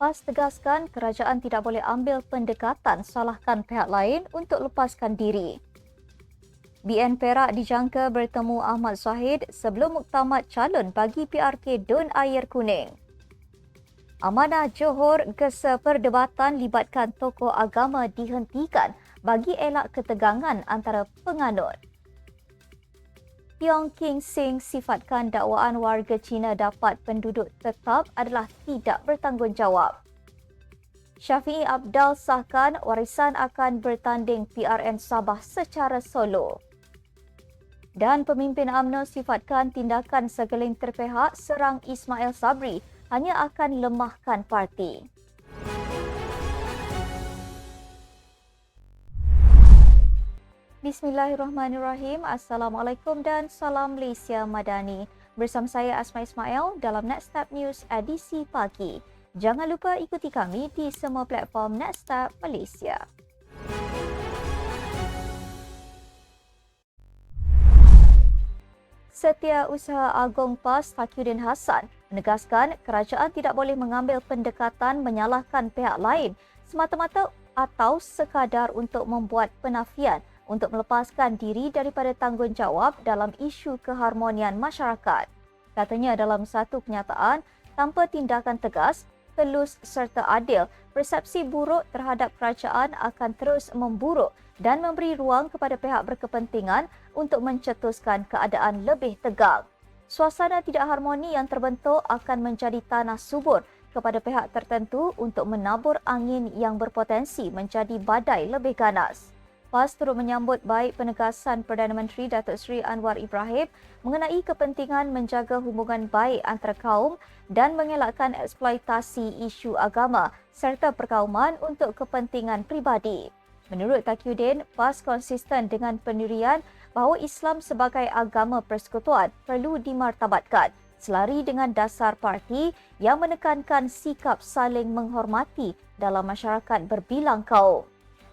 PAS tegaskan kerajaan tidak boleh ambil pendekatan salahkan pihak lain untuk lepaskan diri. BN Perak dijangka bertemu Ahmad Zahid sebelum muktamad calon bagi PRK Dun Air Kuning. Amanah Johor gesa perdebatan libatkan tokoh agama dihentikan bagi elak ketegangan antara penganut. Tiong King Sing sifatkan dakwaan warga Cina dapat penduduk tetap adalah tidak bertanggungjawab. Syafi'i Abdal sahkan warisan akan bertanding PRN Sabah secara solo. Dan pemimpin AMNO sifatkan tindakan segelintir pihak serang Ismail Sabri hanya akan lemahkan parti. Bismillahirrahmanirrahim. Assalamualaikum dan salam Malaysia Madani. Bersama saya Asma Ismail dalam Nextstep News edisi pagi. Jangan lupa ikuti kami di semua platform Nextstep Malaysia. Setia Usaha Agong PAS Fakyudin Hassan menegaskan kerajaan tidak boleh mengambil pendekatan menyalahkan pihak lain semata-mata atau sekadar untuk membuat penafian untuk melepaskan diri daripada tanggungjawab dalam isu keharmonian masyarakat. Katanya dalam satu kenyataan, tanpa tindakan tegas, telus serta adil, persepsi buruk terhadap kerajaan akan terus memburuk dan memberi ruang kepada pihak berkepentingan untuk mencetuskan keadaan lebih tegang. Suasana tidak harmoni yang terbentuk akan menjadi tanah subur kepada pihak tertentu untuk menabur angin yang berpotensi menjadi badai lebih ganas. PAS turut menyambut baik penegasan Perdana Menteri Datuk Seri Anwar Ibrahim mengenai kepentingan menjaga hubungan baik antara kaum dan mengelakkan eksploitasi isu agama serta perkauman untuk kepentingan pribadi. Menurut Takyudin, PAS konsisten dengan pendirian bahawa Islam sebagai agama persekutuan perlu dimartabatkan selari dengan dasar parti yang menekankan sikap saling menghormati dalam masyarakat berbilang kaum.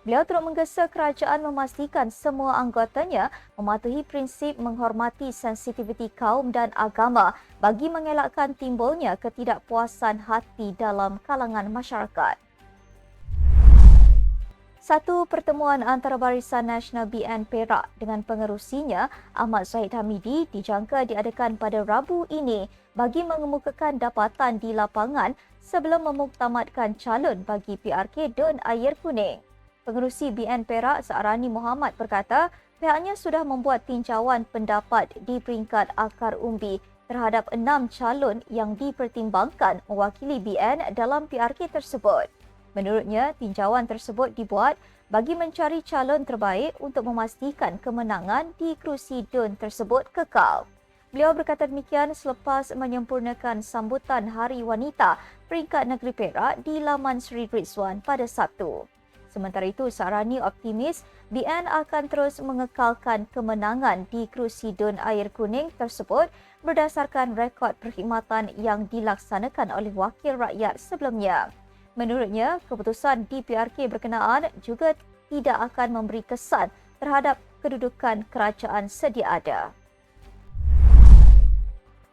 Beliau turut menggesa kerajaan memastikan semua anggotanya mematuhi prinsip menghormati sensitiviti kaum dan agama bagi mengelakkan timbulnya ketidakpuasan hati dalam kalangan masyarakat. Satu pertemuan antara Barisan Nasional BN Perak dengan pengerusinya Ahmad Zahid Hamidi dijangka diadakan pada Rabu ini bagi mengemukakan dapatan di lapangan sebelum memuktamadkan calon bagi PRK Dun Air Kuning. Pengerusi BN Perak Searani Muhammad berkata pihaknya sudah membuat tinjauan pendapat di peringkat akar umbi terhadap enam calon yang dipertimbangkan mewakili BN dalam PRK tersebut. Menurutnya, tinjauan tersebut dibuat bagi mencari calon terbaik untuk memastikan kemenangan di kerusi DUN tersebut kekal. Beliau berkata demikian selepas menyempurnakan sambutan Hari Wanita peringkat negeri Perak di laman Sri Rizwan pada Sabtu. Sementara itu, Sarani optimis BN akan terus mengekalkan kemenangan di kerusi Dun Air Kuning tersebut berdasarkan rekod perkhidmatan yang dilaksanakan oleh wakil rakyat sebelumnya. Menurutnya, keputusan di PRK berkenaan juga tidak akan memberi kesan terhadap kedudukan kerajaan sedia ada.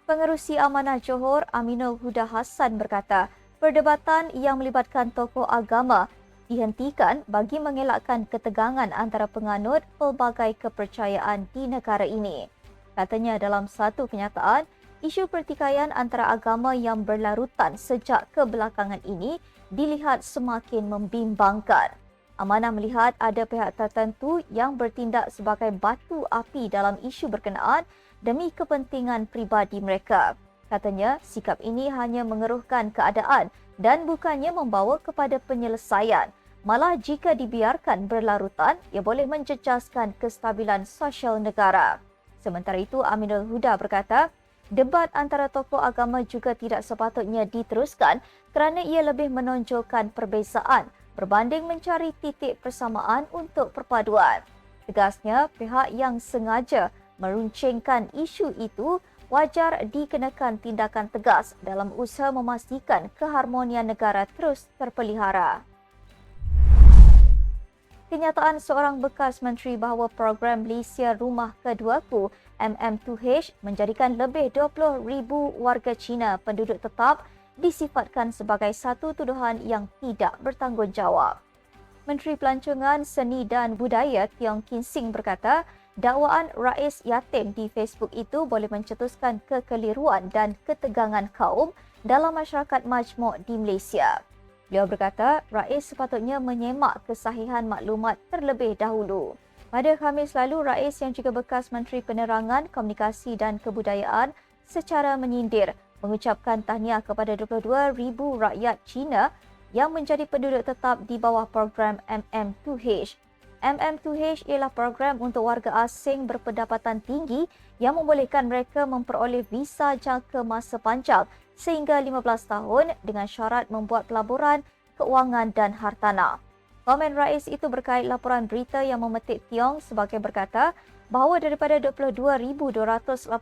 Pengerusi Amanah Johor Aminul Huda Hassan berkata, perdebatan yang melibatkan tokoh agama dihentikan bagi mengelakkan ketegangan antara penganut pelbagai kepercayaan di negara ini. Katanya dalam satu kenyataan, isu pertikaian antara agama yang berlarutan sejak kebelakangan ini dilihat semakin membimbangkan. Amanah melihat ada pihak tertentu yang bertindak sebagai batu api dalam isu berkenaan demi kepentingan pribadi mereka. Katanya, sikap ini hanya mengeruhkan keadaan dan bukannya membawa kepada penyelesaian. Malah jika dibiarkan berlarutan, ia boleh mencecaskan kestabilan sosial negara. Sementara itu, Aminul Huda berkata, debat antara tokoh agama juga tidak sepatutnya diteruskan kerana ia lebih menonjolkan perbezaan berbanding mencari titik persamaan untuk perpaduan. Tegasnya, pihak yang sengaja meruncingkan isu itu wajar dikenakan tindakan tegas dalam usaha memastikan keharmonian negara terus terpelihara. Kenyataan seorang bekas menteri bahawa program Malaysia Rumah Keduaku MM2H menjadikan lebih 20,000 warga Cina penduduk tetap disifatkan sebagai satu tuduhan yang tidak bertanggungjawab. Menteri Pelancongan Seni dan Budaya Tiong Kin Sing berkata, dakwaan Rais Yatim di Facebook itu boleh mencetuskan kekeliruan dan ketegangan kaum dalam masyarakat majmuk di Malaysia. Beliau berkata, Rais sepatutnya menyemak kesahihan maklumat terlebih dahulu. Pada Khamis lalu, Rais yang juga bekas Menteri Penerangan, Komunikasi dan Kebudayaan secara menyindir mengucapkan tahniah kepada 22,000 rakyat Cina yang menjadi penduduk tetap di bawah program MM2H. MM2H ialah program untuk warga asing berpendapatan tinggi yang membolehkan mereka memperoleh visa jangka masa panjang sehingga 15 tahun dengan syarat membuat pelaburan, keuangan dan hartanah. Komen Rais itu berkait laporan berita yang memetik Tiong sebagai berkata bahawa daripada 22,282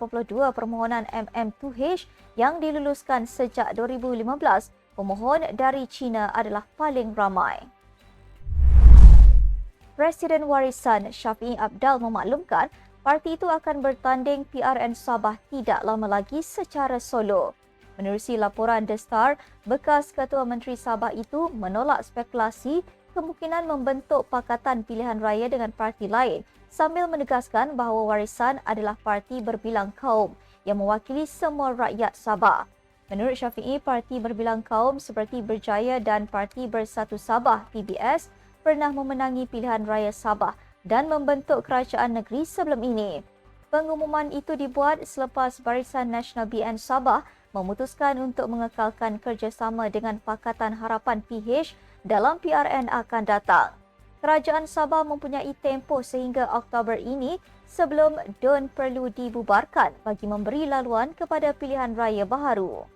permohonan MM2H yang diluluskan sejak 2015, pemohon dari China adalah paling ramai. Presiden Warisan Syafiee Abdal memaklumkan parti itu akan bertanding PRN Sabah tidak lama lagi secara solo. Menerusi laporan The Star, bekas Ketua Menteri Sabah itu menolak spekulasi kemungkinan membentuk pakatan pilihan raya dengan parti lain sambil menegaskan bahawa Warisan adalah parti berbilang kaum yang mewakili semua rakyat Sabah. Menurut Syafiee, parti berbilang kaum seperti Berjaya dan Parti Bersatu Sabah PBS pernah memenangi pilihan raya Sabah dan membentuk kerajaan negeri sebelum ini. Pengumuman itu dibuat selepas Barisan Nasional BN Sabah memutuskan untuk mengekalkan kerjasama dengan Pakatan Harapan PH dalam PRN akan datang. Kerajaan Sabah mempunyai tempoh sehingga Oktober ini sebelum DUN perlu dibubarkan bagi memberi laluan kepada pilihan raya baharu.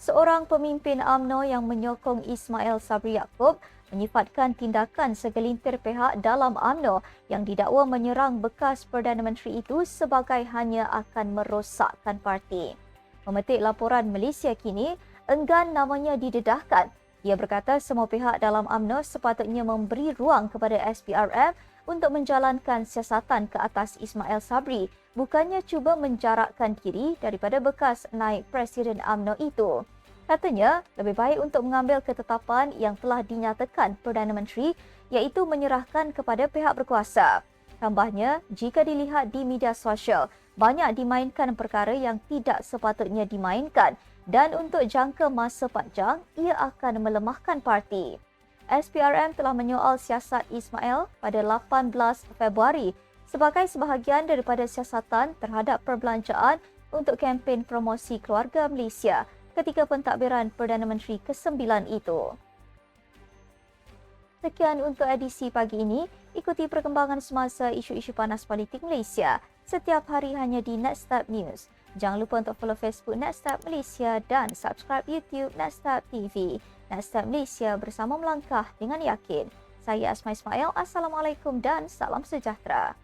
Seorang pemimpin AMNO yang menyokong Ismail Sabri Yaakob menyifatkan tindakan segelintir pihak dalam AMNO yang didakwa menyerang bekas Perdana Menteri itu sebagai hanya akan merosakkan parti. Memetik laporan Malaysia kini, enggan namanya didedahkan. Ia berkata semua pihak dalam AMNO sepatutnya memberi ruang kepada SPRM untuk menjalankan siasatan ke atas Ismail Sabri, bukannya cuba menjarakkan diri daripada bekas naik Presiden AMNO itu. Katanya, lebih baik untuk mengambil ketetapan yang telah dinyatakan Perdana Menteri iaitu menyerahkan kepada pihak berkuasa. Tambahnya, jika dilihat di media sosial, banyak dimainkan perkara yang tidak sepatutnya dimainkan dan untuk jangka masa panjang ia akan melemahkan parti. SPRM telah menyoal siasat Ismail pada 18 Februari sebagai sebahagian daripada siasatan terhadap perbelanjaan untuk kempen promosi keluarga Malaysia ketika pentadbiran Perdana Menteri ke-9 itu. Sekian untuk edisi pagi ini. Ikuti perkembangan semasa isu-isu panas politik Malaysia setiap hari hanya di Netstab News. Jangan lupa untuk follow Facebook Netstab Malaysia dan subscribe YouTube Netstab TV. Netstab Malaysia bersama melangkah dengan yakin. Saya Asma Ismail. Assalamualaikum dan salam sejahtera.